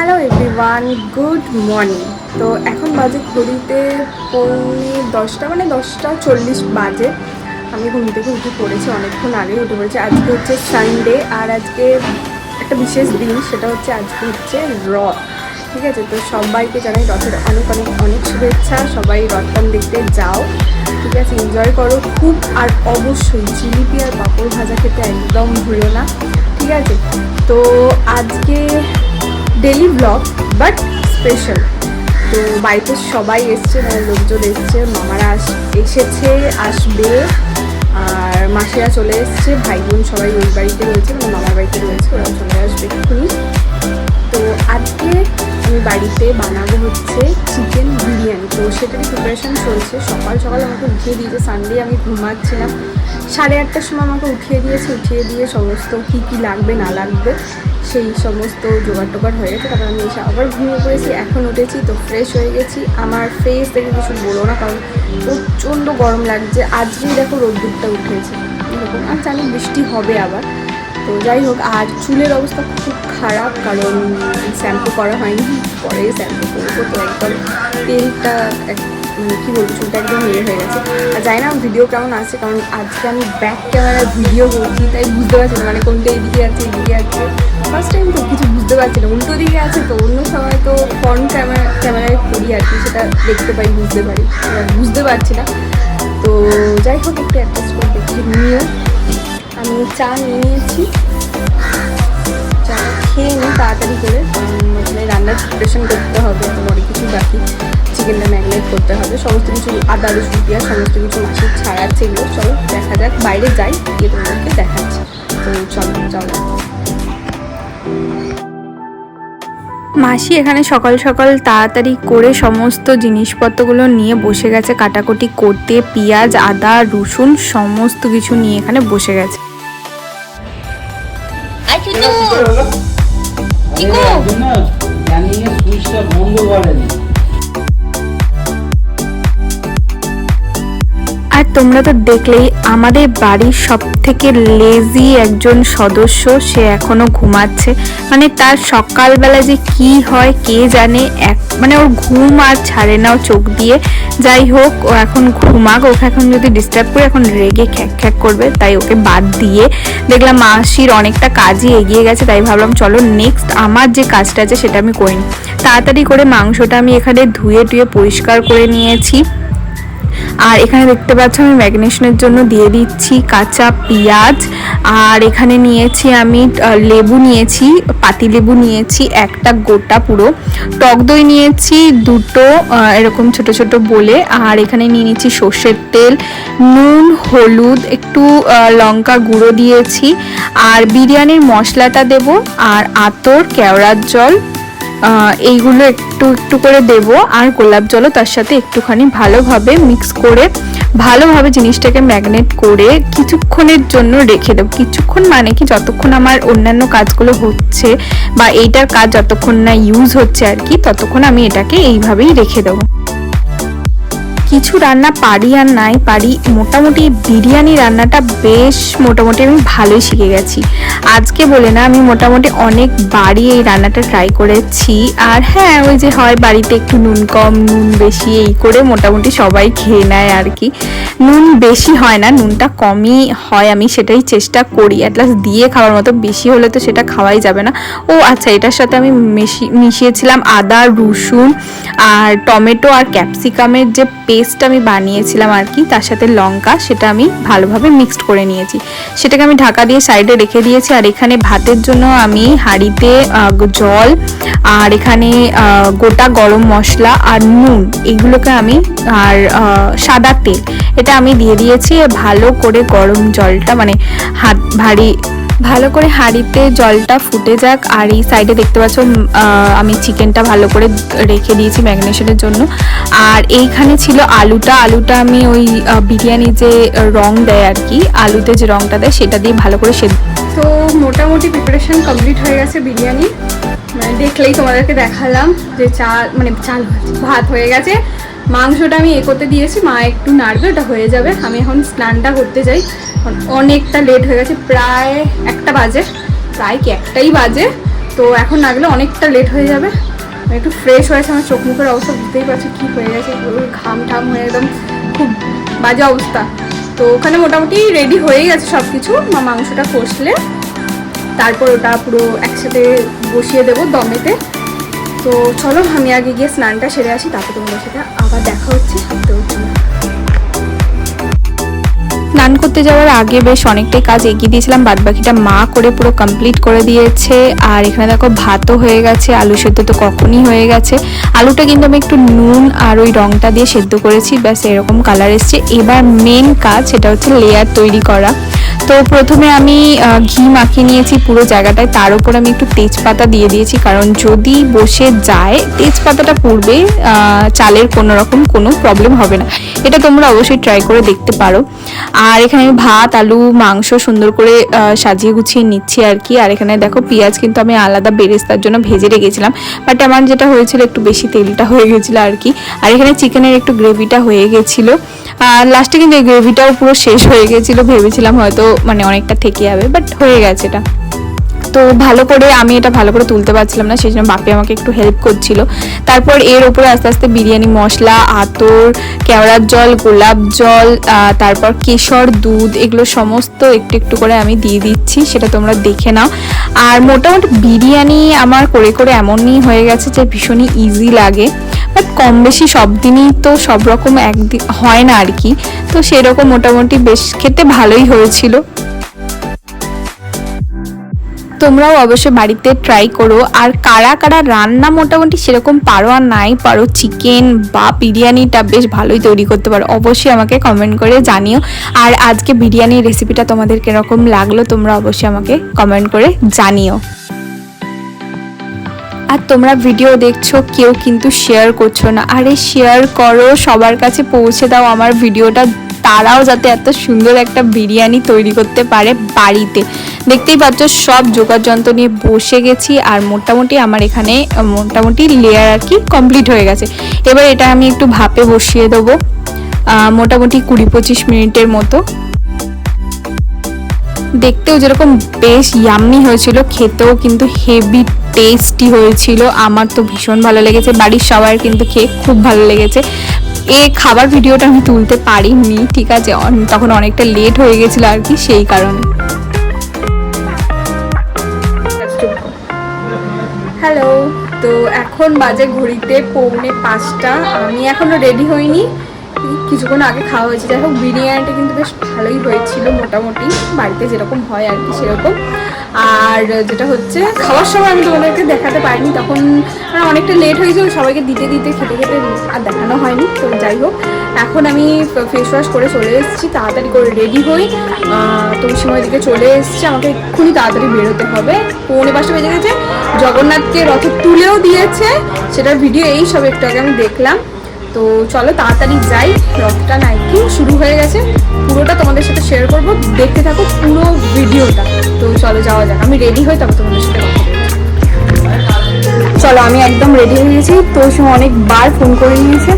Hello everyone good morning তো এখন বাজে ঘড়িতে পৌনে দশটা মানে দশটা চল্লিশ বাজে। আমি ঘুম থেকে উঠে পড়েছি, অনেকক্ষণ আগে উঠে পড়েছি। আজকে হচ্ছে সানডে আর আজকে একটা বিশেষ দিন, সেটা হচ্ছে আজকে হচ্ছে রথ। ঠিক আছে? তো সবাইকে জানাই রথের অনেক অনেক অনেক শুভেচ্ছা। সবাই রথটান দেখতে যাও। ঠিক আছে? এনজয় করো খুব, আর অবশ্যই জিলিপি আর পাঁপড় ভাজা খেতে একদম ভুলো না। ঠিক আছে? তো আজকে ডেলি ব্লগ বাট স্পেশাল তো বাড়িতে সবাই এসছে মানে লোকজন এসছে, মামারা আস, এসেছে, আসবে। আর মাসিরা চলে এসছে ভাই বোন সবাই ওই বাড়িতে রয়েছে মানে মামার বাড়িতে রয়েছে, ওরা চলে আসবে এক্ষুনি। তো আজকে আমি বাড়িতে বানাবো হচ্ছে চিকেন বিরিয়ানি। তো সেটারই প্রিপারেশন চলছে। সকাল সকাল আমাকে উঠিয়ে দিয়েছে সানডে আমি ঘুমাচ্ছিলাম। সাড়ে আটটার সময় আমাকে উঠিয়ে দিয়েছে, উঠিয়ে দিয়ে সমস্ত কী কী লাগবে, না লাগবে সেই সমস্ত জোগাড় টোগাড় হয়ে গেছে, তারপর আমি এসে আবার ঘুমিয়ে পড়েছি, এখন উঠেছি, তো ফ্রেশ হয়ে গেছি। আমার ফেস দেখে কিছু বলো না, কারণ প্রচণ্ড গরম লাগছে। আজকেই দেখো রোদ্দুরটা উঠেছে। এরকম, আর জানি বৃষ্টি হবে আবার। তো যাই হোক আর চুলের অবস্থা খুব খারাপ, কারণ শ্যাম্পু করা হয়নি পরে শ্যাম্পু করব। তো একদম তেলটা মানে কী বলব, চুলটা একদম ইয়ে হয়ে গেছে। আর জানি না ভিডিও কেমন আছে কারণ আজকে আমি ব্যাক ক্যামেরায় ভিডিও করছি, তাই বুঝতে পারছি না মানে কোনটা এদিকে আছে এদিকে আছে। ফার্স্ট টাইম তো কিছু বুঝতে পারছি না। উল্টো দিকে আছে তো, অন্য সময় তো ফ্রন্ট ক্যামেরা ক্যামেরায় করি আর কি, সেটা দেখতে পাই, বুঝতে পারি। বুঝতে পারছি না। তো যাই হোক, একটু অ্যাডজাস্ট করে দেখে নিও। আমি চা নিয়ে নিয়েছি। চা খেয়ে নিই তাড়াতাড়ি করে ওখানে রান্নার প্রিপারেশন করতে হবে অনেক কিছু বাকি। চিকেনটা ম্যাগনেট করতে হবে, সমস্ত কিছু আদা, রসুন, পেঁয়াজ, সমস্ত কিছু মাছের ছাড়াচ্ছে এগুলো চলো, দেখা যাক, বাইরে যাই, গিয়ে তোমাদেরকে দেখাচ্ছি। তো চলো চলো। মাসি এখানে সকাল সকাল তাড়াতাড়ি করে সমস্ত জিনিসপত্রগুলো নিয়ে বসে গেছে। কাটাকুটি করতে পেঁয়াজ আদা রসুন সমস্ত কিছু নিয়ে এখানে বসে গেছে। আচ্ছা জানিয়ে সুইচটা বন্ধ করেনি। আর তোমরা তো দেখলেই আমাদের বাড়ির সব থেকে লেজি একজন সদস্য, সে এখনও ঘুমাচ্ছে। মানে তার সকালবেলা যে কি হয় কে জানে, এক মানে ওর ঘুম আর ছাড়ে না ও চোখ দিয়ে। যাই হোক, ও এখন ঘুমাক, ওকে এখন যদি ডিস্টার্ব করে, এখন রেগে খ্যাক খ্যাক করবে, তাই ওকে বাদ দিয়ে দেখলাম মাসির অনেকটা কাজই এগিয়ে গেছে, তাই ভাবলাম চলো নেক্সট আমার যে কাজটা আছে সেটা আমি করি তাড়াতাড়ি করে মাংসটা আমি এখানে ধুয়ে টুয়ে পরিষ্কার করে নিয়েছি। আর এখানে দেখতে পাচ্ছ আমি ম্যাগনেশনের জন্য দিয়ে দিচ্ছি কাঁচা পেঁয়াজ। আর এখানে নিয়েছি আমি লেবু নিয়েছি, পাতি লেবু নিয়েছি, একটা গোটা পুরো। টক দই নিয়েছি, দুটো এরকম ছোট ছোট বলে। আর এখানে নিয়ে নিচ্ছি সর্ষের তেল, নুন, হলুদ, একটু লঙ্কা গুঁড়ো দিয়েছি। আর বিরিয়ানির মশলাটা দেব, আর আতর, কেওড়ার জল এইগুলো একটু একটু করে দেব আর গোলাপ জলও তার সাথে একটুখানি ভালোভাবে মিক্স করে, ভালোভাবে জিনিসটাকে ম্যাগনেট করে কিছুক্ষণের জন্য রেখে দেবো। কিছুক্ষণ মানে কি যতক্ষণ আমার অন্যান্য কাজগুলো হচ্ছে বা এইটার কাজ যতক্ষণ না ইউজ হচ্ছে আর কি, ততক্ষণ আমি এটাকে এইভাবেই রেখে দেবো। কিছু রান্না পারি আর নাই পারি, মোটামুটি বিরিয়ানি রান্নাটা বেশ মোটামুটি আমি ভালোই শিখে গেছি। আজকে বলে না, আমি মোটামুটি অনেক বাড়ি এই রান্নাটা ট্রাই করেছি। আর হ্যাঁ ওই যে হয় বাড়িতে একটু নুন কম, নুন বেশি, এই করে মোটামুটি সবাই খেয়ে নেয় আর কি। নুন বেশি হয় না, নুনটা কমই হয়, আমি সেটাই চেষ্টা করি। অ্যাটলাস্ট দিয়ে খাওয়ার মতো বেশি হলে তো সেটা খাওয়াই যাবে না। ও আচ্ছা এটার সাথে আমি মিশি, মিশিয়েছিলাম আদা, রসুন আর টমেটো আর ক্যাপসিকামের যে পেস্ট আমি বানিয়েছিলাম আর কি, তার সাথে লঙ্কা সেটা আমি ভালোভাবে মিক্সড করে নিয়েছি। সেটাকে আমি ঢাকা দিয়ে সাইডে রেখে দিয়েছি আর এখানে ভাতের জন্য আমি হাঁড়িতে জল আর এখানে গোটা গরম মশলা আর নুন, এগুলোকে আমি, আর সাদা তেল, এটা আমি দিয়ে দিয়েছি। ভালো করে গরম জলটা মানে হাত ভারী ভালো করে হাঁড়িতে জলটা ফুটে যাক, আর এই সাইডে দেখতে পাচ্ছ আমি চিকেনটা ভালো করে রেখে দিয়েছি ম্যাগনেশনের জন্য। আর এইখানে ছিল আলুটা আলুটা আমি ওই বিরিয়ানি যে রং দেয় আর কি, আলুতে যে রংটা দেয় সেটা দিয়ে ভালো করে সেদ্ধ তো মোটামুটি প্রিপারেশন কমপ্লিট হয়ে গেছে বিরিয়ানি। মানে দেখলেই তোমাদেরকে দেখালাম যে চাল মানে চাল ভাত হয়ে গেছে। মাংসটা আমি এ করতে দিয়েছি, মা একটু নাড়বে, ওটা হয়ে যাবে। আমি এখন স্নানটা করতে যাই। অনেকটা লেট হয়ে গেছে, প্রায় একটা বাজে, প্রায় কি একটাই বাজে। তো এখন না গেলে অনেকটা লেট হয়ে যাবে। একটু ফ্রেশ হয়েছে, আমার চোখ মুখের অবস্থা বুঝতেই পারছি কী হয়ে গেছে ঘাম ঠাম হয়ে একদম খুব বাজে অবস্থা। তো ওখানে মোটামুটি রেডি হয়ে গেছে সব কিছু মা মাংসটা কষলে। তারপর ওটা পুরো একসাথে বসিয়ে দেবো দমেতে। তো চলো, আমি আগে গিয়ে স্নানটা সেরে আসি, তারপর তোমাদের সাথে আবার দেখা হচ্ছে স্নান করতে যাওয়ার আগে বেশ অনেকটাই কাজ এগিয়ে দিয়েছিলাম বাদ বাকিটা মা করে পুরো কমপ্লিট করে দিয়েছে। আর এখানে দেখো, ভাতও হয়ে গেছে, আলু সেদ্ধ তো কখনই হয়ে গেছে। আলুটা কিন্তু আমি একটু নুন আর ওই রংটা দিয়ে সেদ্ধ করেছি, ব্যাস এরকম কালার এসছে। এবার মেন কাজ সেটা হচ্ছে লেয়ার তৈরি করা। তো প্রথমে আমি ঘি মাখিয়ে নিয়েছি পুরো জায়গাটায়। তার উপর আমি একটু তেজপাতা দিয়ে দিয়েছি, কারণ যদি বসে যায়, তেজপাতাটা পূর্বে চালের কোনো রকম কোনো প্রবলেম হবে না। এটা তোমরা অবশ্যই ট্রাই করে দেখতে পারো। আর এখানে ভাত, আলু, মাংস সুন্দর করে সাজিয়ে গুছিয়ে নিচ্ছি আর কি। আর এখানে দেখো পেঁয়াজ কিন্তু আমি আলাদা বেরেস্তার জন্য ভেজে রেখেছিলাম। বাট আমার যেটা হয়েছিল, একটু বেশি তেলটা হয়ে গেছিল আর কি। আর এখানে চিকেনের একটু গ্রেভিটা হয়ে গেছিল। আর লাস্টে কিন্তু এই গ্রেভিটাও পুরো শেষ হয়ে গেছিল, ভেবেছিলাম হয়তো মানে অনেকটা থেকে যাবে বাট হয়ে গেছে এটা। তো ভালো করে আমি এটা ভালো করে তুলতে পারছিলাম না, সেই জন্য বাপি আমাকে একটু হেল্প করছিল। তারপর এর উপরে আস্তে আস্তে বিরিয়ানি, মশলা, আতর, কেওড়ার জল, গোলাপ জল তারপর কেশর, দুধ, এগুলো সমস্ত একটু একটু করে আমি দিয়ে দিচ্ছি, সেটা তোমরা দেখে নাও। আর মোটামুটি বিরিয়ানি আমার করে করে এমনই হয়ে গেছে যে ভীষণই ইজি লাগে। বাট কম বেশি সব দিনই তো সব রকম একদিন হয় না আর কি। তো সেরকম মোটামুটি বেশ খেতে ভালোই হয়েছিল। তোমরাও অবশ্যই বাড়িতে ট্রাই করো। আর কারা কারা রান্না মোটামুটি সেরকম পারো আর নাই পারো চিকেন বা বিরিয়ানিটা বেশ ভালোই তৈরি করতে পারো, অবশ্যই আমাকে কমেন্ট করে জানিও। আর আজকে বিরিয়ানির রেসিপিটা তোমাদের কীরকম লাগল তোমরা অবশ্যই আমাকে কমেন্ট করে জানিও। আর তোমরা ভিডিও দেখছ, কেউ কিন্তু শেয়ার করছ না। আরে শেয়ার করো, সবার কাছে পৌঁছে দাও আমার ভিডিওটা তারাও যাতে এত সুন্দর একটা বিরিয়ানি তৈরি করতে পারে বাড়িতে। দেখতেই পাচ্ছ, সব জোগাড় যন্ত্র নিয়ে বসে গেছি আর মোটামুটি আমার এখানে, মোটামুটি লেয়ার আর কি কমপ্লিট হয়ে গেছে। এবার এটা আমি একটু ভাপে বসিয়ে দেবো। মোটামুটি কুড়ি পঁচিশ মিনিটের মতো। দেখতেও যেরকম বেশ ইয়াম্মি হয়েছিল, খেতেও কিন্তু হেভি টেস্টি হয়েছিল। আমার তো ভীষণ ভালো লেগেছে, বাড়ির সবার কিন্তু খেয়ে খুব ভালো লেগেছে। এই খাবার ভিডিওটা আমি তুলতে পারিনি, ঠিক আছে তখন অনেকটা লেট হয়ে গেছিল আর কি, সেই কারণে। হ্যালো তো এখন বাজে ঘড়িতে পৌনে পাঁচটা, আমি এখনও রেডি হইনি। কিছুক্ষণ আগে খাওয়া হয়েছে। যাই হোক, বিরিয়ানিটা কিন্তু বেশ ভালোই হয়েছিল মোটামুটি। বাড়িতে যেরকম হয় আর কি সেরকম। আর যেটা হচ্ছে, খাওয়ার সময় আমি তোমাদেরকে দেখাতে পারিনি। তখন মানে অনেকটা লেট হয়েছিল সবাইকে দিতে দিতে খেতে খেতে আর দেখানো হয়নি। তো যাই হোক, এখন আমি ফেস ওয়াশ করে চলে এসেছি। তাড়াতাড়ি করে রেডি হই। তো সময় দিকে চলে এসেছি। আমাকে এক্ষুনি তাড়াতাড়ি বেরোতে হবে। পৌনে পাঁচটা বেজে গেছে। জগন্নাথকে রথে তুলেও দিয়েছে। সেটার ভিডিও এই সব একটু আগে আমি দেখলাম। তো চলো তাড়াতাড়ি যাই। রথটা নাইকি শুরু হয়ে গেছে। পুরোটা তোমাদের সাথে শেয়ার করব। দেখতে থাকো পুরো ভিডিওটা তো চলো যাওয়া যাক। আমি রেডি হই তবে তোমাদের সাথে চলো, আমি একদম রেডি হয়ে গেছি তোর সময় অনেকবার ফোন করে নিয়েছে।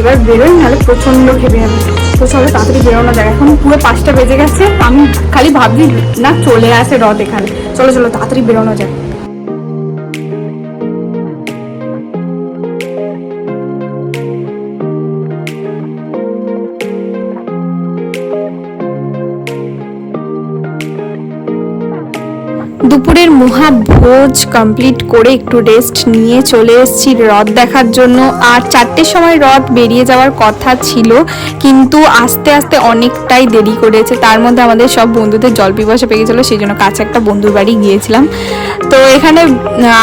এবার বেরোই, নাহলে প্রচণ্ড খেপে যাবে তো চলো, তাড়াতাড়ি বেরোনো যায় এখন পুরো পাঁচটা বেজে গেছে। আমি খালি ভাবছি, না, চলে আসে রথ এখানে। চলো চলো, তাড়াতাড়ি বেরোনো যায় দুপুরের মহাভোজ কমপ্লিট করে একটু রেস্ট নিয়ে চলে এসেছি রথ দেখার জন্য। আর চারটের সময় রথ বেরিয়ে যাওয়ার কথা ছিল, কিন্তু আস্তে আস্তে অনেকটাই দেরি করেছে। তার মধ্যে আমাদের সব বন্ধুদের জল পিপাসা পেয়ে গেছিল, সেই জন্য কাছে একটা বন্ধুর বাড়ি গিয়েছিলাম। তো এখানে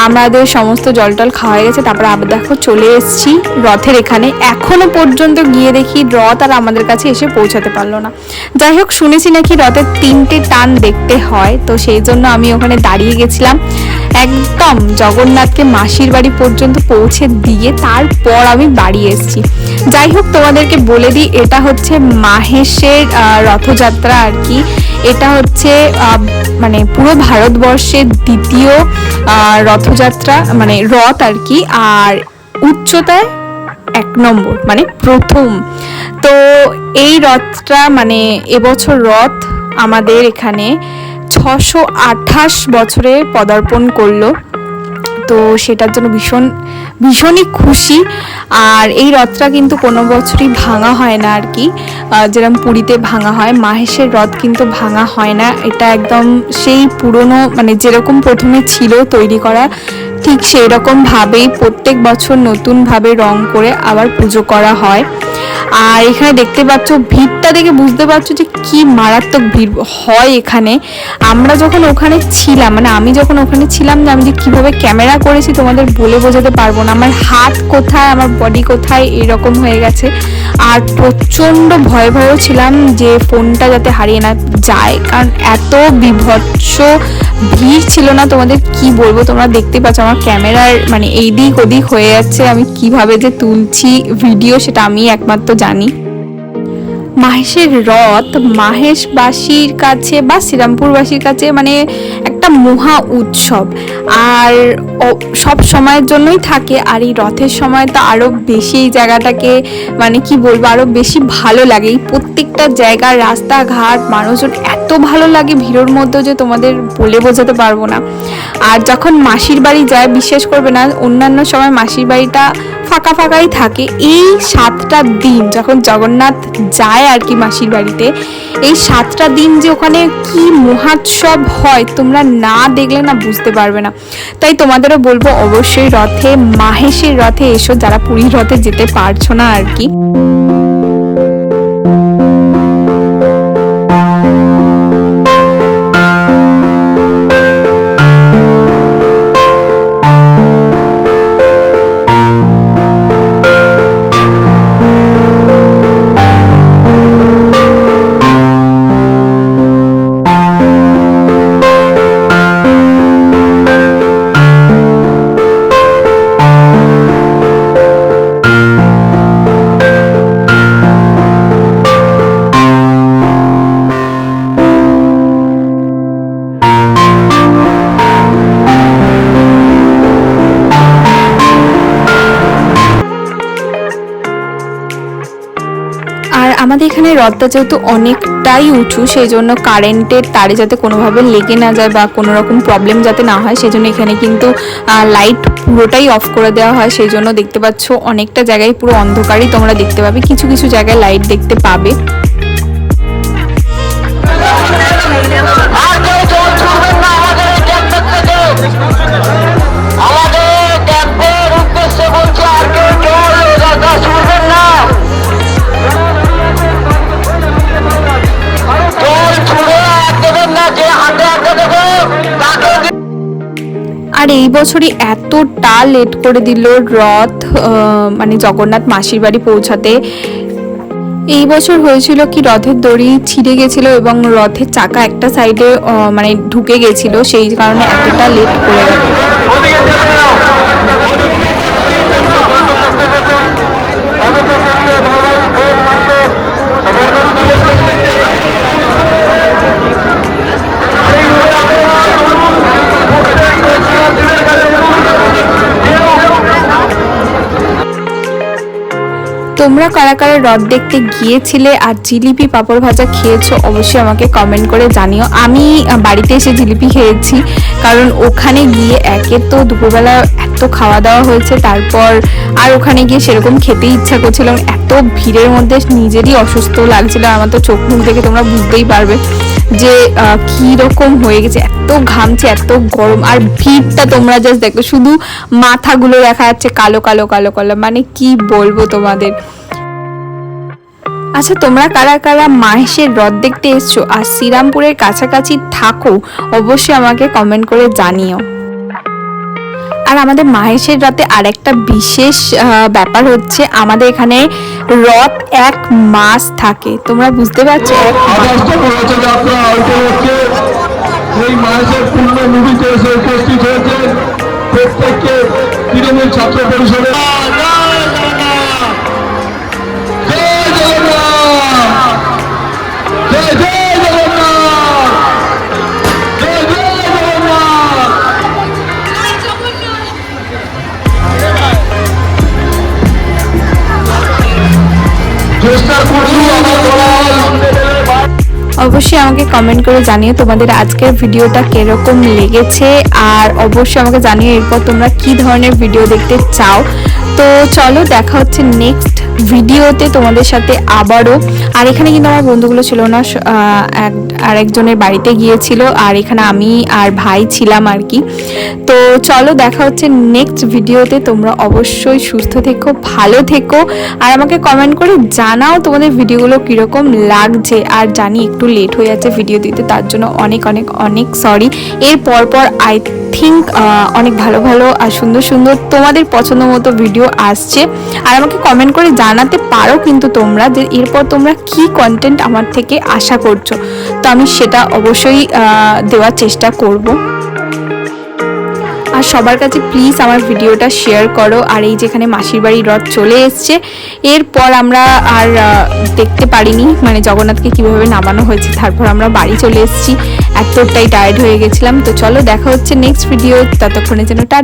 আমাদের সমস্ত জল টল খাওয়া হয়ে গেছে, তারপরে আবার দেখো চলে এসেছি রথের এখানে। এখনও পর্যন্ত গিয়ে দেখি রথ আর আমাদের কাছে এসে পৌঁছাতে পারল না। যাই হোক, শুনেছি নাকি রথের তিনটে টান দেখতে হয়, তো সেই জন্য আমি ওখানে দাঁড়িয়ে গেছিলাম। একদম জগন্নাথকে মাসির বাড়ি পর্যন্ত পৌঁছে দিয়ে তারপর আমি বাড়ি এসেছি। যাই হোক, তোমাদেরকে বলে দিই, এটা হচ্ছে মাহেশের রথযাত্রা আর কি। এটা হচ্ছে মানে পুরো ভারতবর্ষের দ্বিতীয় রথযাত্রা মানে রথ আর কি। আর উচ্চতায় এক নম্বর মানে প্রথম। তো এই রথটা মানে এবছর রথ আমাদের এখানে ছশো আঠাশ বছরে পদার্পণ করল। তো সেটার জন্য ভীষণ, ভীষণই খুশি। আর এই রথটা কিন্তু কোনো বছরই ভাঙা হয় না আর কি। যেরকম পুরীতে ভাঙা হয়, মাহেশের রথ কিন্তু ভাঙা হয় না। এটা একদম সেই পুরনো মানে যেরকম প্রথমে ছিল তৈরি করা, ঠিক সেই রকমভাবেই প্রত্যেক বছর নতুনভাবে রং করে আবার পুজো করা হয়। আর এখানে দেখতে পাচ্ছ, ভিড়টা দেখে বুঝতে পারছ যে কি মারাত্মক ভিড় হয় এখানে। আমরা যখন ওখানে ছিলাম মানে আমি যখন ওখানে ছিলাম যে আমি যে কীভাবে ক্যামেরা করেছি তোমাদের বলে বোঝাতে পারব না। আমার হাত কোথায়, আমার বডি কোথায়, এরকম হয়ে গেছে। আর প্রচণ্ড ভয় ভয়ও ছিলাম যে ফোনটা যাতে হারিয়ে না যায়। কারণ এত বিভৎস ভিড় ছিল না, তোমাদের কি বলব? তোমরা দেখতে পাচ্ছ আমার ক্যামেরার মানে এইদিক ওদিক হয়ে যাচ্ছে। আমি কীভাবে যে তুলছি ভিডিও সেটা আমি একমাত্র জানি। মাহেশের রথ মাহেশবাসীর কাছে বা শ্রীরামপুরবাসীর কাছে মানে একটা মহা উৎসব। আর সব সময়ের জন্যই থাকে, আর এই রথের সময় তো আরও বেশি এই জায়গাটাকে মানে কি বলব আরও বেশি ভালো লাগে। এই প্রত্যেকটা জায়গা, রাস্তাঘাট, মানুষজন এত ভালো লাগে ভিড়ের মধ্যে যে তোমাদের বলে বোঝাতে পারব না। আর যখন মাসির বাড়ি যায়, বিশ্বাস করবে না, অন্যান্য সময় মাসির বাড়িটা ফাঁকা ফাঁকাই থাকে। এই সাতটা দিন যখন জগন্নাথ যায় আর কি মাসির বাড়িতে, এই সাতটা দিন যে ওখানে কি মহাৎসব হয়, তোমরা না দেখলে না বুঝতে পারবে না। তাই তোমাদেরও বলব, অবশ্যই রথে, মাহেশের রথে এসো, যারা পুরীর রথে যেতে পারছ না আর কি। রথটা যেহেতু অনেকটাই উঁচু সেই জন্য কারেন্টের তারে যাতে কোনোভাবে লেগে না যায় বা কোনো রকম প্রবলেম যাতে না হয় সেই জন্য এখানে কিন্তু লাইট পুরোটাই অফ করে দেওয়া হয়। সেই জন্য দেখতে পাচ্ছ অনেকটা জায়গায় পুরো অন্ধকারই তোমরা দেখতে পাবে। কিছু কিছু জায়গায় লাইট দেখতে পাবে। আর এই বছরই এতটা লেট করে দিল রথ মানে জগন্নাথ মাসির বাড়ি পৌঁছাতে। এই বছর হয়েছিল কি রথের দড়ি ছিঁড়ে গেছিল এবং রথের চাকা একটা সাইডে মানে ঢুকে গেছিল, সেই কারণে এতটা লেট করে তোমরা কারা কারা রথ দেখতে গিয়েছিলে আর জিলিপি পাঁপড় ভাজা খেয়েছো, অবশ্যই আমাকে কমেন্ট করে জানিও। আমি বাড়িতে এসে জিলিপি খেয়েছি, কারণ ওখানে গিয়ে একে তো দুপুরবেলা এত খাওয়া দাওয়া হয়েছে, তারপর আর ওখানে গিয়ে সেরকম খেতে ইচ্ছা করছিল এত ভিড়ের মধ্যে নিজেরই অসুস্থ লাগছিল, আমার তো চোখ মুখ দেখে তোমরা বুঝতেই পারবে যে কি রকম হয়ে গেছে। এত ঘামছে, এত গরম, আর ভিড়টা তোমরা জাস্ট দেখো, শুধু মাথাগুলো দেখা যাচ্ছে কালো কালো কালো কালো। মানে কি বলব তোমাদের? আচ্ছা তোমরা কারা কারা মাহেশের রথ দেখতে এসছো? আর শ্রীরামপুরের কাছাকাছি থাকো, অবশ্যই আমাকে কমেন্ট করে জানিও। আর আমাদের মাহেশের রথে আরেকটা বিশেষ ব্যাপার হচ্ছে আমাদের এখানে রথ এক মাস থাকে। তোমরা বুঝতে পারছ? এক প্রত্যেককে তৃণমূল ছাত্র পরিষদের কমেন্ট করে জানিও তোমাদের আজকের ভিডিওটা কীরকম লেগেছে। আর অবশ্যই আমাকে জানিও এরপর তোমরা কি ধরনের ভিডিও দেখতে চাও। তো চলো দেখা হচ্ছে নেক্সট ভিডিওতে তোমাদের সাথে আবারও, আর এখানে কিন্তু আমার বন্ধুগুলো ছিল না আর একজনের বাড়িতে গিয়েছিল, আর এখানে আমি আর ভাই ছিলাম আর কি। তো চলো দেখা হচ্ছে নেক্সট ভিডিওতে, তোমরা অবশ্যই সুস্থ থেকো, ভালো থেকো, আর আমাকে কমেন্ট করে জানাও তোমাদের ভিডিওগুলো কীরকম লাগছে, আর জানি একটু লেট হয়ে যাচ্ছে ভিডিও দিতে, তার জন্য অনেক অনেক অনেক সরি এর পর পর আই থিঙ্ক অনেক ভালো ভালো আর সুন্দর সুন্দর তোমাদের পছন্দ মতো ভিডিও আসছে। আর আমাকে কমেন্ট করে জানাতে পারো কিন্তু তোমরা যে এরপর তোমরা কি কন্টেন্ট আমার থেকে আশা করছ। তো আমি সেটা অবশ্যই দেওয়ার চেষ্টা করব। আর সবার কাছে প্লিজ আমার ভিডিওটা শেয়ার করো। আর এই যেখানে মাসির বাড়ি রথ চলে এসছে, এরপর আমরা আর দেখতে পারিনি। মানে জগন্নাথকে কীভাবে নামানো হয়েছে, তারপর আমরা বাড়ি চলে এসেছি। এতটাই টায়ার্ড হয়ে গেছিলাম। তো চলো দেখা হচ্ছে নেক্সট ভিডিও ততক্ষণের জন্য টা